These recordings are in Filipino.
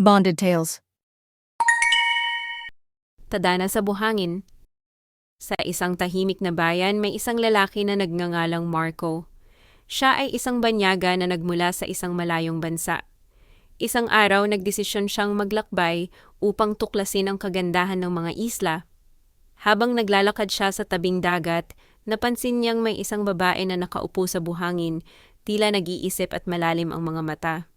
Bonded Tales. Tadana sa buhangin. Sa isang tahimik na bayan, may isang lalaki na nagngangalang Marco. Siya ay isang banyaga na nagmula sa isang malayong bansa. Isang araw, nagdesisyon siyang maglakbay upang tuklasin ang kagandahan ng mga isla. Habang naglalakad siya sa tabing dagat, napansin niyang may isang babae na nakaupo sa buhangin, tila nag-iisip at malalim ang mga mata.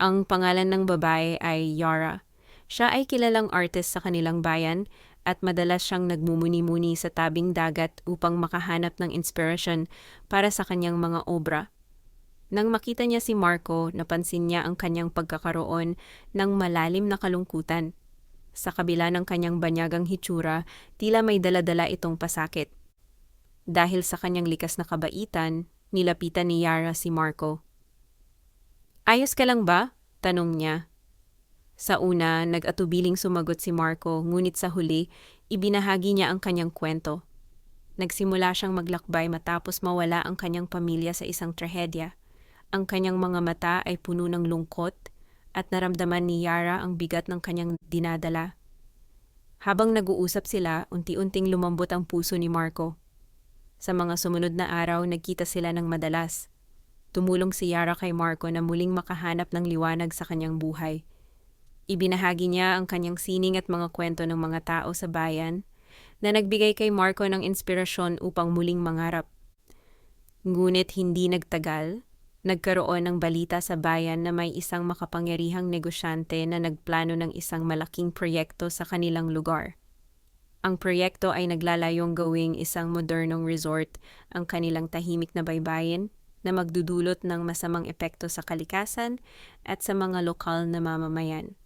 Ang pangalan ng babae ay Yara. Siya ay kilalang artist sa kanilang bayan at madalas siyang nagmumuni-muni sa tabing dagat upang makahanap ng inspirasyon para sa kanyang mga obra. Nang makita niya si Marco, napansin niya ang kanyang pagkakaroon ng malalim na kalungkutan. Sa kabila ng kanyang banyagang hitsura, tila may daladala itong pasakit. Dahil sa kanyang likas na kabaitan, nilapitan ni Yara si Marco. Ayos ka lang ba? Tanong niya. Sa una, nag-atubiling sumagot si Marco, ngunit sa huli, ibinahagi niya ang kanyang kwento. Nagsimula siyang maglakbay matapos mawala ang kanyang pamilya sa isang trahedya. Ang kanyang mga mata ay puno ng lungkot at naramdaman ni Yara ang bigat ng kanyang dinadala. Habang nag-uusap sila, unti-unting lumambot ang puso ni Marco. Sa mga sumunod na araw, nagkita sila ng madalas. Tumulong si Yara kay Marco na muling makahanap ng liwanag sa kanyang buhay. Ibinahagi niya ang kanyang sining at mga kwento ng mga tao sa bayan na nagbigay kay Marco ng inspirasyon upang muling mangarap. Ngunit hindi nagtagal, nagkaroon ng balita sa bayan na may isang makapangyarihang negosyante na nagplano ng isang malaking proyekto sa kanilang lugar. Ang proyekto ay naglalayong gawing isang modernong resort ang kanilang tahimik na baybayin na magdudulot ng masamang epekto sa kalikasan at sa mga lokal na mamamayan.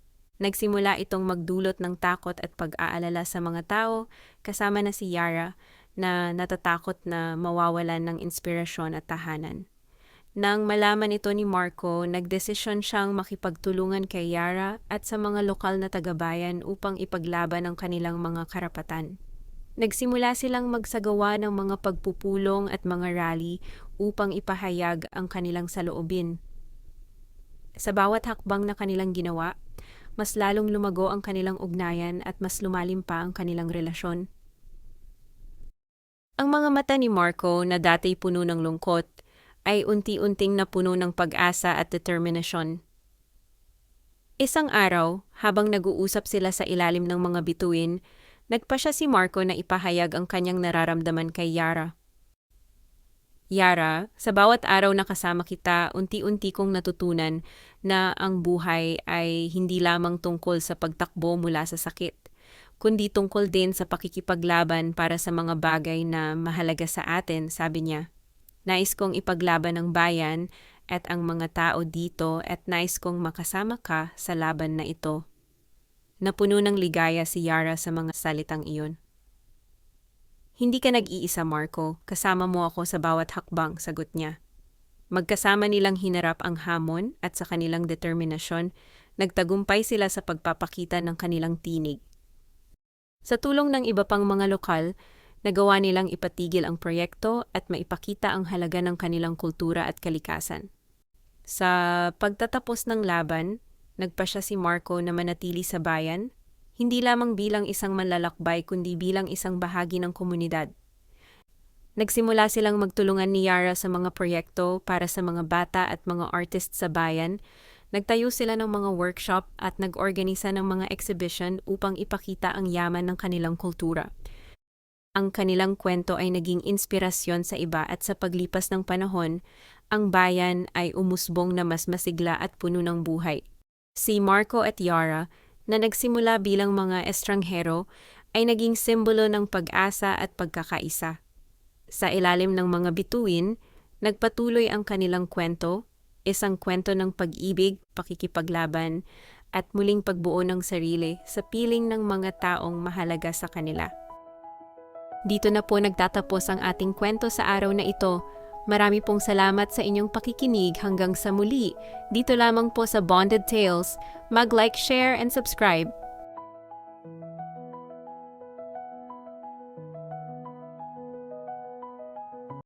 Nagsimula itong magdulot ng takot at pag-aalala sa mga tao, kasama na si Yara na natatakot na mawawalan ng inspirasyon at tahanan. Nang malaman ito ni Marco, nagdesisyon siyang makipagtulungan kay Yara at sa mga lokal na tagabayan upang ipaglaban ang kanilang mga karapatan. Nagsimula silang magsagawa ng mga pagpupulong at mga rally upang ipahayag ang kanilang saloobin. Sa bawat hakbang na kanilang ginawa, mas lalong lumago ang kanilang ugnayan at mas lumalim pa ang kanilang relasyon. Ang mga mata ni Marco na dati puno ng lungkot ay unti-unting napuno ng pag-asa at determinasyon. Isang araw, habang nag-uusap sila sa ilalim ng mga bituin, nagpa siya si Marco na ipahayag ang kanyang nararamdaman kay Yara. Yara, sa bawat araw na kasama kita, unti-unti kong natutunan na ang buhay ay hindi lamang tungkol sa pagtakbo mula sa sakit, kundi tungkol din sa pakikipaglaban para sa mga bagay na mahalaga sa atin, sabi niya. Nais kong ipaglaban ang bayan at ang mga tao dito at nais kong makasama ka sa laban na ito. Napuno ng ligaya si Yara sa mga salitang iyon. Hindi ka nag-iisa, Marco. Kasama mo ako sa bawat hakbang, sagot niya. Magkasama nilang hinarap ang hamon at sa kanilang determinasyon, nagtagumpay sila sa pagpapakita ng kanilang tinig. Sa tulong ng iba pang mga lokal, nagawa nilang ipatigil ang proyekto at maipakita ang halaga ng kanilang kultura at kalikasan. Sa pagtatapos ng laban, nagpa siya si Marco na manatili sa bayan, hindi lamang bilang isang manlalakbay kundi bilang isang bahagi ng komunidad. Nagsimula silang magtulungan ni Yara sa mga proyekto para sa mga bata at mga artist sa bayan, Nagtayo sila ng mga workshop at nag-organisa ng mga exhibition upang ipakita ang yaman ng kanilang kultura ang kanilang kwento ay naging inspirasyon sa iba at sa paglipas ng panahon, ang bayan ay umusbong na mas masigla at puno ng buhay. Si Marco at Yara, na nagsimula bilang mga estranghero, ay naging simbolo ng pag-asa at pagkakaisa. Sa ilalim ng mga bituin, nagpatuloy ang kanilang kwento, isang kwento ng pag-ibig, pakikipaglaban, at muling pagbuo ng sarili sa piling ng mga taong mahalaga sa kanila. Dito na po nagtatapos ang ating kwento sa araw na ito. Marami pong salamat sa inyong pakikinig hanggang sa muli. Dito lamang po sa Bonded Tales. Mag-like, share, and subscribe.